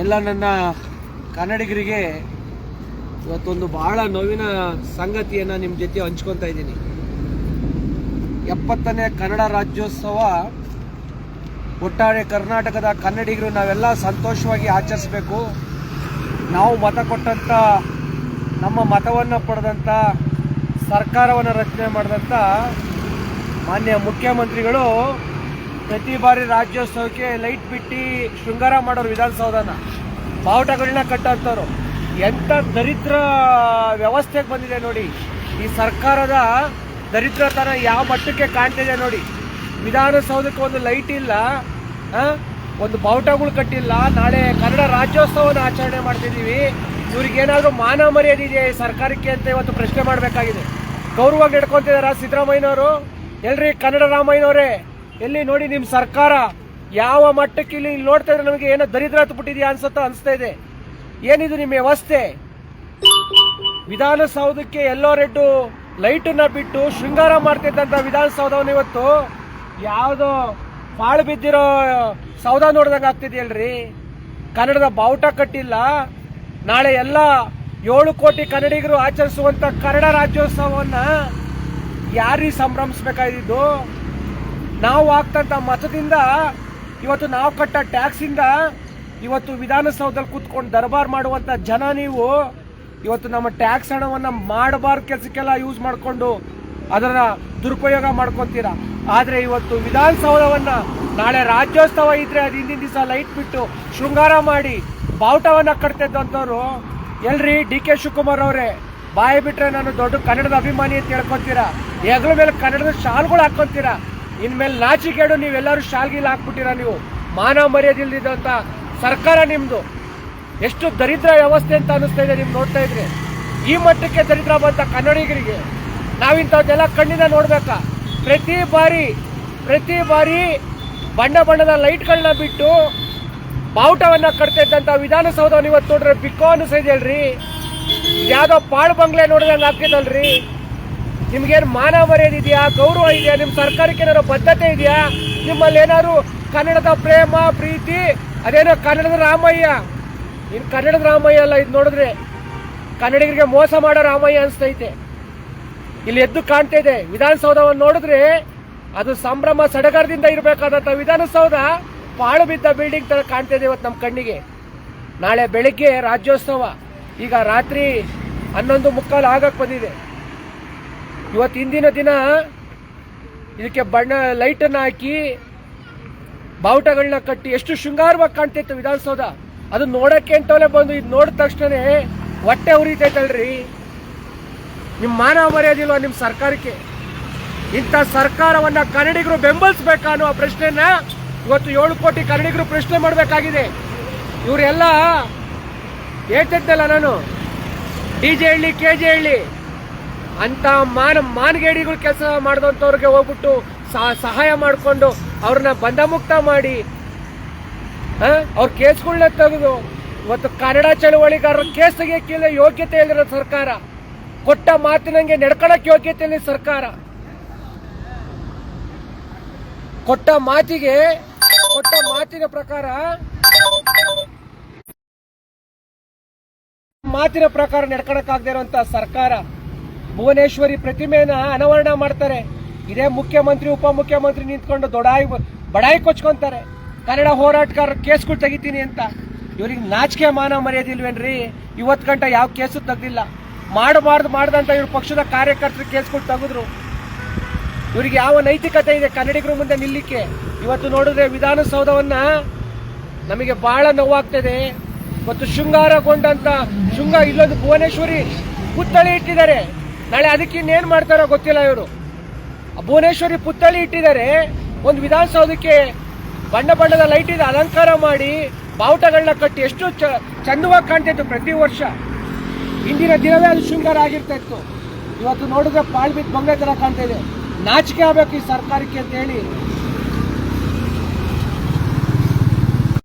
ಎಲ್ಲ ನನ್ನ ಕನ್ನಡಿಗರಿಗೆ ಇವತ್ತೊಂದು ಬಹಳ ನೋವಿನ ಸಂಗತಿಯನ್ನು ನಿಮ್ಮ ಜೊತೆ ಹಂಚ್ಕೊತಾ ಇದ್ದೀನಿ. ಎಪ್ಪತ್ತನೇ ಕನ್ನಡ ರಾಜ್ಯೋತ್ಸವ. ಒಟ್ಟಾರೆ ಕರ್ನಾಟಕದ ಕನ್ನಡಿಗರು ನಾವೆಲ್ಲ ಸಂತೋಷವಾಗಿ ಆಚರಿಸಬೇಕು. ನಾವು ಮತ ಕೊಟ್ಟಂಥ ನಮ್ಮ ಮತವನ್ನು ಪಡೆದಂಥ ಸರ್ಕಾರವನ್ನು ರಚನೆ ಮಾಡಿದಂಥ ಮಾನ್ಯ ಮುಖ್ಯಮಂತ್ರಿಗಳು ಪ್ರತಿ ಬಾರಿ ರಾಜ್ಯೋತ್ಸವಕ್ಕೆ ಲೈಟ್ ಬಿಟ್ಟು ಶೃಂಗಾರ ಮಾಡೋರು ವಿಧಾನಸೌಧನ. ಬಾವುಟಗಳನ್ನ ಕಟ್ಟಂಥವ್ರು ಎಂಥ ದರಿದ್ರ ವ್ಯವಸ್ಥೆಗೆ ಬಂದಿದೆ ನೋಡಿ. ಈ ಸರ್ಕಾರದ ದರಿದ್ರತನ ಯಾವ ಮಟ್ಟಕ್ಕೆ ಕಾಣ್ತಿದೆ ನೋಡಿ. ವಿಧಾನಸೌಧಕ್ಕೆ ಒಂದು ಲೈಟ್ ಇಲ್ಲ? ಒಂದು ಬಾವುಟಗಳು ಕಟ್ಟಿಲ್ಲ. ನಾಳೆ ಕನ್ನಡ ರಾಜ್ಯೋತ್ಸವನ ಆಚರಣೆ ಮಾಡ್ತಿದ್ದೀವಿ. ಇವ್ರಿಗೇನಾದರೂ ಮಾನ ಮರ್ಯಾದೆ ಇದೆಯಾ ಸರ್ಕಾರಕ್ಕೆ ಅಂತ ಇವತ್ತು ಪ್ರಶ್ನೆ ಮಾಡಬೇಕಾಗಿದೆ. ಗೌರವವಾಗಿ ನಡ್ಕೊತಿದಾರ ಸಿದ್ದರಾಮಯ್ಯನವರು? ಎಲ್ರಿ ಕನ್ನಡ ರಾಮಯ್ಯನವರೇ, ಎಲ್ಲಿ ನೋಡಿ ನಿಮ್ಮ ಸರ್ಕಾರ? ಯಾವ ಮಟ್ಟಕ್ಕೆ ಇಲ್ಲಿ ಇಲ್ಲಿ ನೋಡ್ತಾ ಇದ್ರೆ ನಮಗೆ ಏನೋ ದರಿದ್ರ ಹತ್ಬಿಟ್ಟಿದ್ಯಾ ಅನ್ಸುತ್ತಾ, ಅನಿಸ್ತಾ ಇದೆ. ಏನಿದು ನಿಮ್ಮ ವ್ಯವಸ್ಥೆ? ವಿಧಾನಸೌಧಕ್ಕೆ ಎಲ್ಲೋ ರೆಡ್ಡು ಲೈಟನ್ನ ಬಿಟ್ಟು ಶೃಂಗಾರ ಮಾಡ್ತಿದ್ದಂಥ ವಿಧಾನಸೌಧವನ್ನು ಇವತ್ತು ಯಾವುದೋ ಪಾಳು ಬಿದ್ದಿರೋ ಸೌಧ ನೋಡ್ದಂಗೆ ಆಗ್ತಿದೆಯಲ್ರಿ? ಕನ್ನಡದ ಬಾವುಟ ಕಟ್ಟಿಲ್ಲ. ನಾಳೆ ಎಲ್ಲ ಏಳು ಕೋಟಿ ಕನ್ನಡಿಗರು ಆಚರಿಸುವಂತ ಕನ್ನಡ ರಾಜ್ಯೋತ್ಸವವನ್ನ ಯಾರೀ ಸಂಭ್ರಮಿಸ್ಬೇಕಾಗಿದ್ದು? ನಾವು ಆಗ್ತಂಥ ಮತದಿಂದ ಇವತ್ತು ನಾವು ಕಟ್ಟ ಟ್ಯಾಕ್ಸಿಂದ ಇವತ್ತು ವಿಧಾನಸೌಧದಲ್ಲಿ ಕೂತ್ಕೊಂಡು ದರ್ಬಾರ್ ಮಾಡುವಂತ ಜನ ನೀವು ಇವತ್ತು ನಮ್ಮ ಟ್ಯಾಕ್ಸ್ ಹಣವನ್ನ ಮಾಡಬಾರ್ದು ಕೆಲಸಕ್ಕೆಲ್ಲ ಯೂಸ್ ಮಾಡಿಕೊಂಡು ಅದರ ದುರುಪಯೋಗ ಮಾಡ್ಕೊತೀರಾ? ಆದ್ರೆ ಇವತ್ತು ವಿಧಾನಸೌಧವನ್ನ ನಾಳೆ ರಾಜ್ಯೋತ್ಸವ ಇದ್ರೆ ಅದು ಹಿಂದಿನ ದಿವಸ ಲೈಟ್ ಬಿಟ್ಟು ಶೃಂಗಾರ ಮಾಡಿ ಬಾವುಟವನ್ನ ಕಟ್ತಿದ್ದಂಥವ್ರು, ಎಲ್ರಿ ಡಿ ಕೆ ಶಿವಕುಮಾರ್ ಅವರೇ, ಬಾಯಿ ಬಿಟ್ರೆ ನಾನು ದೊಡ್ಡ ಕನ್ನಡದ ಅಭಿಮಾನಿ ಅಂತ ಹೇಳ್ಕೊತೀರಾ? ಹೆಗಲ ಮೇಲೆ ಕನ್ನಡದ ಶಾಲ್ಗಳು ಹಾಕೊಂತೀರಾ? ಇನ್ಮೇಲೆ ನಾಚಿಕೆಡು ನೀವೆಲ್ಲರೂ ಶಾಲ್ಗಿಲ್ ಹಾಕ್ಬಿಟ್ಟಿರಾ ನೀವು? ಮಾನ ಮರ್ಯಾದಿಲ್ದಿದ್ದಂತ ಸರ್ಕಾರ ನಿಮ್ದು. ಎಷ್ಟು ದರಿದ್ರ ವ್ಯವಸ್ಥೆ ಅಂತ ಅನಿಸ್ತಾ ಇದೆ ನೀವು ನೋಡ್ತಾ ಇದ್ರಿ. ಈ ಮಟ್ಟಕ್ಕೆ ದರಿದ್ರ ಬಂತ ಕನ್ನಡಿಗರಿಗೆ ನಾವಿಂಥದ್ದೆಲ್ಲ ಕಣ್ಣಿಂದ ನೋಡ್ಬೇಕಾ? ಪ್ರತಿ ಬಾರಿ ಪ್ರತಿ ಬಾರಿ ಬಣ್ಣ ಬಣ್ಣದ ಲೈಟ್ಗಳನ್ನ ಬಿಟ್ಟು ಬಾವುಟವನ್ನ ಕಟ್ತಾ ಇದ್ದಂತ ವಿಧಾನಸೌಧವನ್ನು ಇವತ್ತು ನೋಡ್ರೆ ಬಿಕ್ಕೋ ಅನಿಸ್ತಾ ಅಲ್ರಿ. ಯಾವ್ದೋ ಪಾಳು ಬಂಗ್ಲೆ ನೋಡಿದಂಗೆ ಆಗ್ತಿದಲ್ರಿ ನಿಮ್ಗೇನು ಮಾನ ಮರ್ಯಾದೆ ಇದೆಯಾ? ಗೌರವ ಇದೆಯಾ? ನಿಮ್ಮ ಸರ್ಕಾರಕ್ಕೆ ಏನಾರು ಬದ್ಧತೆ ಇದೆಯಾ? ನಿಮ್ಮಲ್ಲಿ ಏನಾದ್ರು ಕನ್ನಡದ ಪ್ರೇಮ, ಪ್ರೀತಿ, ಅದೇನೋ ಕನ್ನಡದ ರಾಮಯ್ಯ? ಇನ್ ಕನ್ನಡದ ರಾಮಯ್ಯ ಅಲ್ಲ, ಇದು ನೋಡಿದ್ರೆ ಕನ್ನಡಿಗರಿಗೆ ಮೋಸ ಮಾಡೋ ರಾಮಯ್ಯ ಅನಿಸ್ತೈತೆ. ಇಲ್ಲಿ ಎದ್ದು ಕಾಣ್ತಾ ಇದೆ ವಿಧಾನಸೌಧವನ್ನು ನೋಡಿದ್ರೆ ಅದು ಸಂಭ್ರಮ ಸಡಗರದಿಂದ ಇರಬೇಕಾದಂತ ವಿಧಾನಸೌಧ ಪಾಳು ಬಿದ್ದ ಬಿಲ್ಡಿಂಗ್ ತರ ಕಾಣ್ತಾ ಇದೆ ಇವತ್ತು ನಮ್ಮ ಕಣ್ಣಿಗೆ. ನಾಳೆ ಬೆಳಿಗ್ಗೆ ರಾಜ್ಯೋತ್ಸವ. ಈಗ ರಾತ್ರಿ ಹನ್ನೊಂದು ಮುಕ್ಕಾಲು ಆಗಕ್ಕೆ ಬಂದಿದೆ. ಇವತ್ತು ಇಂದಿನ ದಿನ ಇದಕ್ಕೆ ಬಣ್ಣ, ಲೈಟನ್ನು ಹಾಕಿ ಬಾವುಟಗಳನ್ನ ಕಟ್ಟಿ ಎಷ್ಟು ಶೃಂಗಾರವಾಗಿ ಕಾಣ್ತಿತ್ತು ವಿಧಾನಸೌಧ. ಅದು ನೋಡಕ್ಕೆ ಅಂತವೇ ಬಂದು ಇದು ನೋಡಿದ ತಕ್ಷಣನೇ ಹೊಟ್ಟೆ ಉರಿತೈತಲ್ರಿ. ನಿಮ್ಮ ಮಾನವ ಮರ್ಯಾದಿಲ್ವಾ ನಿಮ್ಮ ಸರ್ಕಾರಕ್ಕೆ? ಇಂಥ ಸರ್ಕಾರವನ್ನ ಕನ್ನಡಿಗರು ಬೆಂಬಲಿಸ್ಬೇಕಾ ಅನ್ನೋ ಪ್ರಶ್ನೆನ ಇವತ್ತು ಏಳು ಕೋಟಿ ಕನ್ನಡಿಗರು ಪ್ರಶ್ನೆ ಮಾಡಬೇಕಾಗಿದೆ. ಇವರೆಲ್ಲ ಹೇಳ್ತಿದ್ದಲ್ಲ ನಾನು, D J Halli, K J Halli ಅಂತ ಮಾನ ಮಾನಗೇಡಿಗಳು ಕೆಲಸ ಮಾಡಿದಂಥವ್ರಿಗೆ ಹೋಗ್ಬಿಟ್ಟು ಸಹ- ಸಹಾಯ ಮಾಡಿಕೊಂಡು ಅವ್ರನ್ನ ಬಂಧಮುಕ್ತ ಮಾಡಿ ಅವ್ರ ಕೇಸ್ಗಳನ್ನ ತೆಗೆದು ಇವತ್ತು ಕನ್ನಡ ಚಳವಳಿಗಾರರ ಕೇಸ್ ತೆಗಿಯಕ್ಕಿಲ್ಲ, ಯೋಗ್ಯತೆ ಇಲ್ಲಿರೋ ಸರ್ಕಾರ. ಕೊಟ್ಟ ಮಾತಿನಂಗೆ ನಡ್ಕೊಳಕ್ ಯೋಗ್ಯತೆ ಇಲ್ಲ ಸರ್ಕಾರ. ಕೊಟ್ಟ ಮಾತಿಗೆ, ಕೊಟ್ಟ ಮಾತಿನ ಪ್ರಕಾರ ಮಾತಿನ ಪ್ರಕಾರ ನಡ್ಕೊಳಕ್ಕಾಗದೇ ಇರುವಂತ ಸರ್ಕಾರ ಭುವನೇಶ್ವರಿ ಪ್ರತಿಮೆನ ಅನಾವರಣ ಮಾಡ್ತಾರೆ. ಇದೇ ಮುಖ್ಯಮಂತ್ರಿ, ಉಪಮುಖ್ಯಮಂತ್ರಿ ನಿಂತ್ಕೊಂಡು ದೊಡಾಯಿ ಬಡಾಯಿ ಕೊಚ್ಕೊಂತಾರೆ. ಕನ್ನಡ ಹೋರಾಟಗಾರರು ಕೇಸ್ಗಳು ತೆಗಿತೀನಿ ಅಂತ. ಇವ್ರಿಗೆ ನಾಚಿಕೆ ಮಾನ ಮರ್ಯಾದೆ ಇಲ್ವೇನ್ರಿ? ಇವತ್ತು ಗಂಟ ಯಾವ ಕೇಸು ತೆಗ್ದಿಲ್ಲ. ಮಾಡಬಾರ್ದು, ಮಾಡ್ದಂತ ಇವ್ರ ಪಕ್ಷದ ಕಾರ್ಯಕರ್ತರು ಕೇಸ್ಗಳು ತೆಗೆದ್ರು. ಇವ್ರಿಗೆ ಯಾವ ನೈತಿಕತೆ ಇದೆ ಕನ್ನಡಿಗರ ಮುಂದೆ ನಿಲ್ಲಿಕ್ಕೆ? ಇವತ್ತು ನೋಡಿದ್ರೆ ವಿಧಾನಸೌಧವನ್ನ ನಮಗೆ ಬಹಳ ನೋವಾಗ್ತದೆ. ಮತ್ತು ಶೃಂಗಾರಗೊಂಡಂತ ಶೃಂಗ ಇಲ್ಲೊಂದು ಭುವನೇಶ್ವರಿ ಪುತ್ಥಳಿ ಇಟ್ಟಿದ್ದಾರೆ. ನಾಳೆ ಅದಕ್ಕೆ ಇನ್ನೇನು ಮಾಡ್ತಾರೋ ಗೊತ್ತಿಲ್ಲ ಇವರು. ಭುವನೇಶ್ವರಿ ಪುತ್ಥಳಿ ಇಟ್ಟಿದ್ದಾರೆ. ಒಂದು ವಿಧಾನಸೌಧಕ್ಕೆ ಬಣ್ಣ ಬಣ್ಣದ ಲೈಟ್ ಇದೆ ಅಲಂಕಾರ ಮಾಡಿ ಬಾವುಟಗಳನ್ನ ಕಟ್ಟಿ ಎಷ್ಟು ಚ- ಚಂದವಾಗಿ ಕಾಣ್ತಾಯಿತ್ತು ಪ್ರತಿ ವರ್ಷ. ಇಂದಿನ ದಿನವೇ ಅದು ಶೃಂಗಾರ ಆಗಿರ್ತಾ ಇತ್ತು ಇವತ್ತು ನೋಡಿದ್ರೆ ಪಾಳ್ ಬಿದ್ದು ಥರ ಕಾಣ್ತಾ ಇದೆ ನಾಚಿಕೆ ಆಗ್ಬೇಕು ಈ ಸರ್ಕಾರಕ್ಕೆ ಅಂತ ಹೇಳಿ.